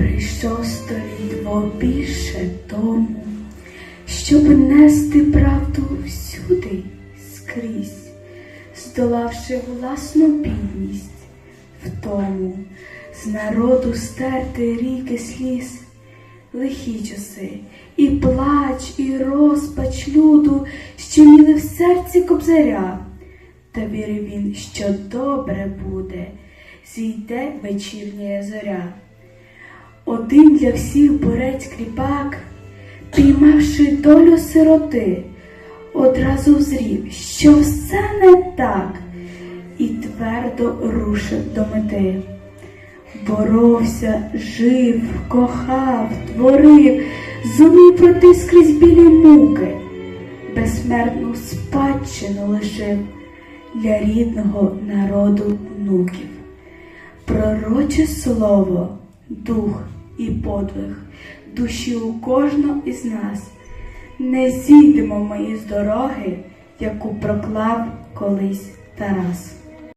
Прийшов столітво більше тому, щоб нести правду всюди скрізь, здолавши власну бідність в тому, з народу стерти ріки сліз, лихі часи, і плач, і розпач люду, що ніли в серці кобзаря. Та вірив він, що добре буде, зійде вечірня зоря. Один для всіх борець кріпак, піймавши долю сироти, одразу зрів, що все не так, і твердо рушив до мети. Боровся, жив, кохав, творив, зумів пройти скрізь білі муки, безсмертну спадщину лишив для рідного народу внуків. Пророче слово, дух і подвиг душі у кожного із нас. Не зійдемо ми із дороги, яку проклав колись Тарас.